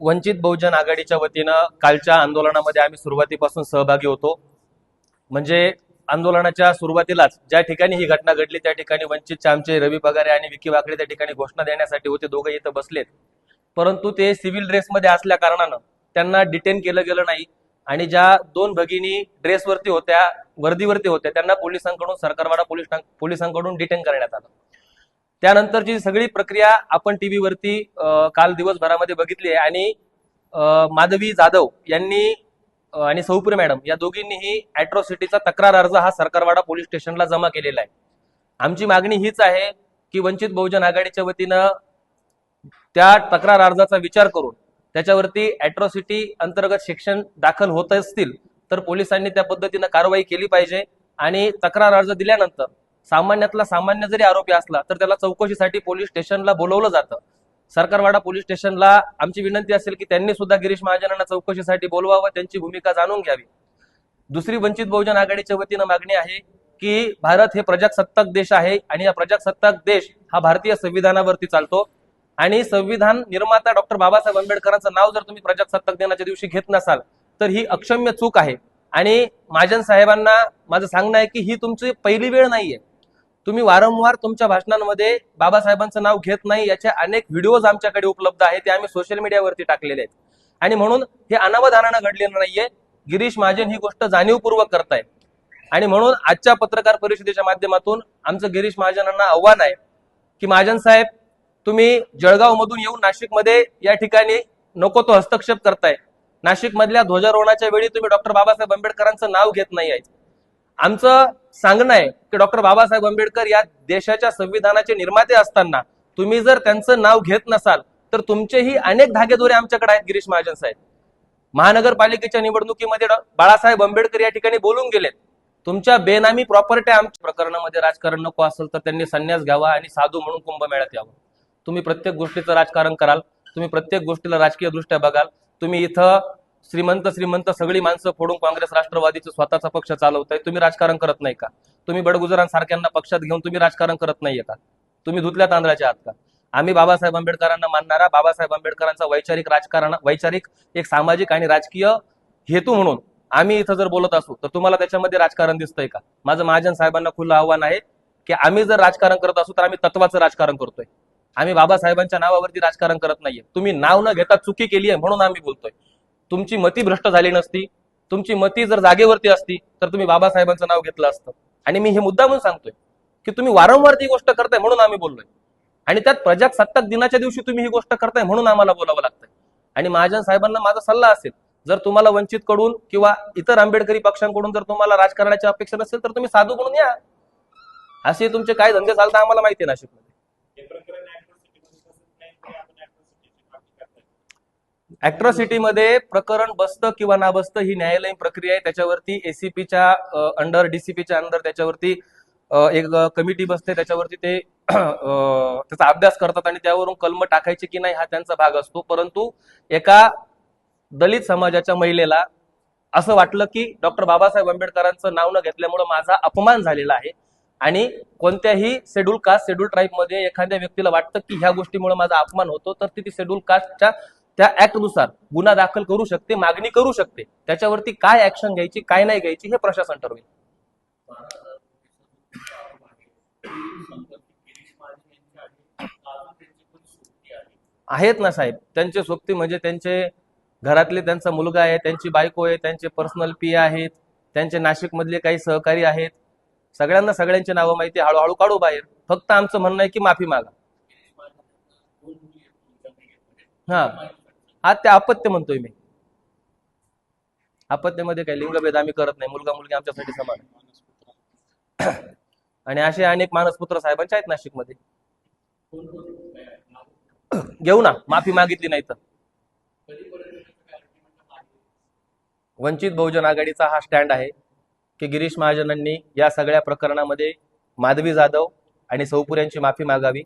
वंचित बहुजन आघाडीच्या वतीनं कालच्या आंदोलनामध्ये आम्ही सुरुवातीपासून सहभागी होतो. म्हणजे आंदोलनाच्या सुरुवातीलाच ज्या ठिकाणी ही घटना घडली त्या ठिकाणी वंचितचे आमचे रवी पगारे आणि विकी वाकडे त्या ठिकाणी घोषणा देण्यासाठी होते. दोघे इथं बसलेत. परंतु ते सिव्हिल ड्रेसमध्ये असल्या कारणानं त्यांना डिटेन केलं गेलं नाही आणि ज्या दोन भगिनी ड्रेसवरती होत्या वर्दीवरती होत्या त्यांना पोलिसांकडून सरकारवाडा पोलिसांकडून डिटेन करण्यात आलं. त्यानंतरची सगळी प्रक्रिया आपण टी व्हीवरती काल दिवसभरामध्ये बघितली आहे. आणि माधवी जाधव यांनी आणि सौपुरे मॅडम या दोघींनीही अॅट्रॉसिटीचा तक्रार अर्ज हा सरकारवाडा पोलीस स्टेशनला जमा केलेला आहे. आमची मागणी हीच आहे की वंचित बहुजन आघाडीच्या वतीनं त्या तक्रार अर्जाचा विचार करून त्याच्यावरती अॅट्रॉसिटी अंतर्गत शिक्षण दाखल होत असतील तर पोलिसांनी त्या पद्धतीनं कारवाई केली पाहिजे. आणि तक्रार अर्ज दिल्यानंतर सामान्यातला सामान्य जरी आरोपी असला तर त्याला चौकशीसाठी पोलीस स्टेशनला बोलवलं जातं. सरकारवाडा पोलीस स्टेशनला आमची विनंती असेल की त्यांनी सुद्धा गिरीश महाजनांना चौकशीसाठी बोलवावं त्यांची भूमिका जाणून घ्यावी. दुसरी वंचित बहुजन आघाडीच्या वतीनं मागणी आहे की भारत हे प्रजासत्ताक देश आहे आणि या प्रजासत्ताक देश हा भारतीय संविधानावरती चालतो. आणि संविधान निर्माता डॉक्टर बाबासाहेब आंबेडकरांचं नाव जर तुम्ही प्रजासत्ताक दिनाच्या दिवशी घेत नसाल तर ही अक्षम्य चूक आहे. आणि महाजन साहेबांना माझं सांगणं आहे की ही तुमची पहिली वेळ नाहीये. तुम्ही वारंवार तुमच्या भाषणांमध्ये बाबासाहेबांचं नाव घेत नाही याचे अनेक व्हिडिओज आमच्याकडे उपलब्ध आहेत ते आम्ही सोशल मीडियावरती टाकलेले आहेत. आणि म्हणून हे अनावधानानं घडलेलं नाहीये. गिरीश महाजन ही गोष्ट जाणीवपूर्वक करतायत. आणि म्हणून आजच्या पत्रकार परिषदेच्या माध्यमातून आमचं गिरीश महाजनांना आव्हान आहे की महाजन साहेब तुम्ही जळगाव मधून येऊन नाशिकमध्ये या ठिकाणी नको तो हस्तक्षेप करताय. नाशिकमधल्या ध्वजारोहणाच्या वेळी तुम्ही डॉक्टर बाबासाहेब आंबेडकरांचं नाव घेत नाही आहे आमचं सांगणं आहे की डॉक्टर बाबासाहेब आंबेडकर या देशाच्या संविधानाचे निर्माते असताना तुम्ही जर त्यांचं नाव घेत नसाल तर तुमचेही अनेक धागेदोरे आमच्याकडे आहेत गिरीश महाजन साहेब. महानगरपालिकेच्या निवडणुकीमध्ये बाळासाहेब आंबेडकर या ठिकाणी बोलून गेलेत. तुमच्या बेनामी प्रॉपर्टी आमच्या प्रकरणामध्ये राजकारण नको असेल तर त्यांनी संन्यास घ्यावा आणि साधू म्हणून कुंभमेळ्यात यावं. तुम्ही प्रत्येक गोष्टीचं राजकारण कराल तुम्ही प्रत्येक गोष्टीला राजकीय दृष्ट्या बघाल तुम्ही इथं श्रीमंत श्रीमंत सगळी माणसं फोडून काँग्रेस राष्ट्रवादीचं स्वतःचा पक्ष चालवताय. तुम्ही राजकारण करत नाही का? तुम्ही बडगुजरांसारख्यांना पक्षात घेऊन तुम्ही राजकारण करत नाहीये का तुम्ही धुतल्या तांदळाच्या आहात का? आम्ही बाबासाहेब आंबेडकरांना मानणारा बाबासाहेब आंबेडकरांचा वैचारिक राजकारण वैचारिक एक सामाजिक आणि राजकीय हेतू म्हणून आम्ही इथं जर बोलत असू तर तुम्हाला त्याच्यामध्ये राजकारण दिसतंय का? माझं महाजन साहेबांना खुलं आव्हान आहे की आम्ही जर राजकारण करत असू तर आम्ही तत्वाचं राजकारण करतोय. आम्ही बाबासाहेबांच्या नावावरती राजकारण करत नाहीये. तुम्ही नाव न घेता चुकी केली आहे म्हणून आम्ही बोलतोय. तुमची मती भ्रष्ट झाली नसती तुमची मती जर जागेवरती असती तर तुम्ही बाबासाहेबांचं नाव घेतलं असतं. आणि मी हे मुद्दा म्हणून सांगतोय की तुम्ही वारंवार ती गोष्ट करताय म्हणून आम्ही बोललोय. आणि त्यात प्रजासत्ताक दिनाच्या दिवशी तुम्ही ही गोष्ट करताय म्हणून आम्हाला बोलावं लागतंय. आणि महाजन साहेबांना माझा सल्ला असेल जर तुम्हाला वंचित कडून किंवा इतर आंबेडकरी पक्षांकडून जर तुम्हाला राजकारणाची अपेक्षा नसेल तर तुम्ही साधू म्हणून या. असे तुमचे काय धंदे चालतात आम्हाला माहिती आहे नाशिकमध्ये हे प्रकरण atrocity मध्ये बसत नाही ते आपण atrocity ची मागणी करताय. अॅट्रॉसिटीमध्ये प्रकरण बसतं किंवा ना बसतं ही न्यायालयीन प्रक्रिया आहे. त्याच्यावरती एसीपीच्या अंडर डीसीपीच्या अंडर त्याच्यावरती एक कमिटी बसते. त्याच्यावरती ते त्याचा अभ्यास करतात आणि त्यावरून कलम टाकायचे की नाही हा त्यांचा भाग असतो. परंतु एका दलित समाजाच्या महिलेला असं वाटलं की डॉक्टर बाबासाहेब आंबेडकरांचं नाव न घेतल्यामुळे माझा अपमान झालेला आहे. आणि कोणत्याही शेड्यूल कास्ट शेड्यूल ट्राईबमध्ये एखाद्या व्यक्तीला वाटतं की ह्या गोष्टीमुळे माझा अपमान होतो तर ती शेड्यूल कास्टच्या त्या ऍक्टनुसार गुन्हा दाखल करू शकते मागणी करू शकते. त्याच्यावरती काय ऍक्शन घ्यायची काय नाही घ्यायची हे प्रशासन ठरवेल. आहेत ना साहेब. त्यांचे सोबती म्हणजे त्यांचे घरातले त्यांचा मुलगा आहे त्यांची बायको आहे त्यांचे पर्सनल पी आहेत त्यांचे नाशिक मधले काही सहकारी आहेत. सगळ्यांना सगळ्यांची नावं माहिती हळूहळू काढू बाहेर. फक्त आमचं म्हणणं आहे की माफी मागा. हा. हा ते अपत्य म्हणतोय मी. अपत्यमध्ये काही लिंगभेद आम्ही करत नाही. मुलगा मुलगी आमच्यासाठी समान आणि असे अनेक मानसपुत्र साहेबांचे आहेत नाशिकमध्ये. घेऊ ना माफी मागितली नाही तर. वंचित बहुजन आघाडीचा हा स्टँड आहे की गिरीश महाजनांनी या सगळ्या प्रकरणामध्ये माधवी जाधव आणि सौपूर यांची माफी मागावी.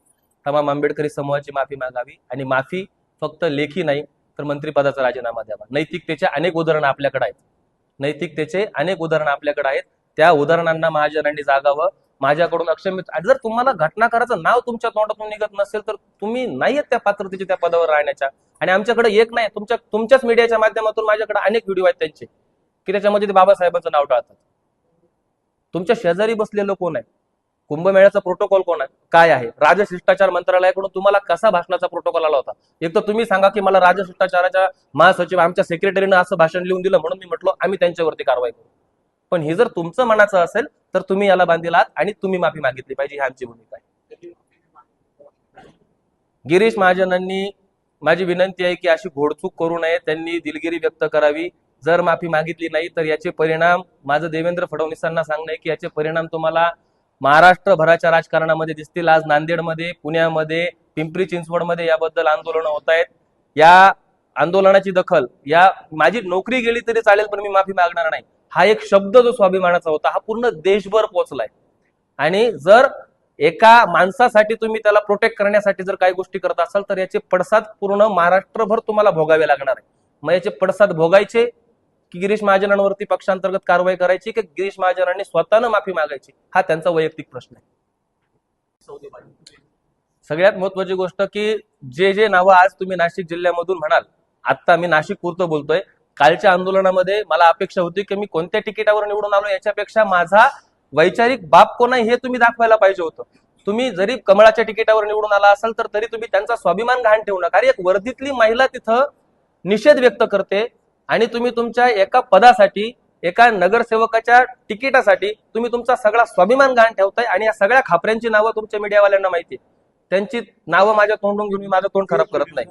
तमाम आंबेडकरी समूहाची माफी मागावी. आणि माफी फक्त लेखी नाही तर मंत्रिपदाचा राजीनामा द्यावा. नैतिकतेचे अनेक उदाहरणं आपल्याकडे आहेत. नैतिकतेचे अनेक उदाहरणं आपल्याकडे आहेत. त्या उदाहरणांना महाजनांनी जागावं. माझ्याकडून अक्षम्य जर तुम्हाला घटनाकाराचं नाव तुमच्या तोंडातून निघत नसेल तर तुम्ही नाही आहेत त्या पात्रतेच्या त्या पदावर राहण्याच्या. आणि आमच्याकडे एक नाही तुमच्या तुमच्याच मीडियाच्या माध्यमातून माझ्याकडे अनेक व्हिडिओ आहेत त्यांचे की त्याच्यामध्ये ते बाबासाहेबांचं नाव टाळतात. तुमच्या शेजारी बसलेलं कोण आहे? कुंभमेळ्याचा प्रोटोकॉल कोण आहे? काय आहे? राजशिष्टाचार मंत्रालयाकडून तुम्हाला कसा भाषणाचा प्रोटोकॉल आला होता? एक तर तुम्ही सांगा की मला राजशिष्टाचाराच्या महासचिव आमच्या सेक्रेटरीनं असं भाषण लिहून दिलं म्हणून मी म्हटलो आम्ही त्यांच्यावरती कारवाई करू. पण हे जर तुमचं मनाचं असेल तर तुम्ही याला बांधील आहात आणि तुम्ही माफी मागितली पाहिजे ही आमची भूमिका आहे. गिरीश महाजनांनी माझी विनंती आहे की अशी घोडचूक करू नये त्यांनी दिलगिरी व्यक्त करावी. जर माफी मागितली नाही तर याचे परिणाम माझं देवेंद्र फडणवीसांना सांगणं आहे की याचे परिणाम तुम्हाला महाराष्ट्रभराच्या राजकारणामध्ये दिसतील. आज नांदेडमध्ये पुण्यामध्ये पिंपरी चिंचवडमध्ये याबद्दल आंदोलनं होत आहेत. या आंदोलनाची दखल या माझी नोकरी गेली तरी चालेल पण मी माफी मागणार नाही. हा एक शब्द जो स्वाभिमानाचा होता हा पूर्ण देशभर पोहोचलाय. आणि जर एका माणसासाठी तुम्ही त्याला प्रोटेक्ट करण्यासाठी जर काही गोष्टी करत असाल तर याचे पडसाद पूर्ण महाराष्ट्रभर तुम्हाला भोगावे लागणार आहे. मग याचे पडसाद भोगायचे की गिरीश महाजनांवरती पक्षांतर्गत कारवाई करायची की गिरीश महाजनांनी स्वतःनं माफी मागायची? हा त्यांचा वैयक्तिक प्रश्न आहे. सगळ्यात महत्वाची गोष्ट की जे जे नावं आज तुम्ही नाशिक जिल्ह्यामधून म्हणाल आता मी नाशिक पुरतं बोलतोय. कालच्या आंदोलनामध्ये मला अपेक्षा होती की मी कोणत्या तिकिटावर निवडून आलो याच्यापेक्षा माझा वैचारिक बाप कोण आहे हे तुम्ही दाखवायला पाहिजे होतं. तुम्ही जरी कमळाच्या तिकिटावर निवडून आला असाल तर तरी तुम्ही त्यांचा स्वाभिमान घाण ठेवू नका. एक वर्दीतली महिला तिथं निषेध व्यक्त करते. आणि तुम्ही तुमच्या एका पदासाठी एका नगरसेवकाच्या तिकिटासाठी तुम्ही तुमचा सगळा स्वाभिमान गहाण ठेवताय आणि या सगळ्या खापऱ्यांची नावं तुमच्या मीडियावाल्यांना माहिती आहे. त्यांची नावं माझ्या तोंडून घेऊन मी माझं तोंड खराब करत नाही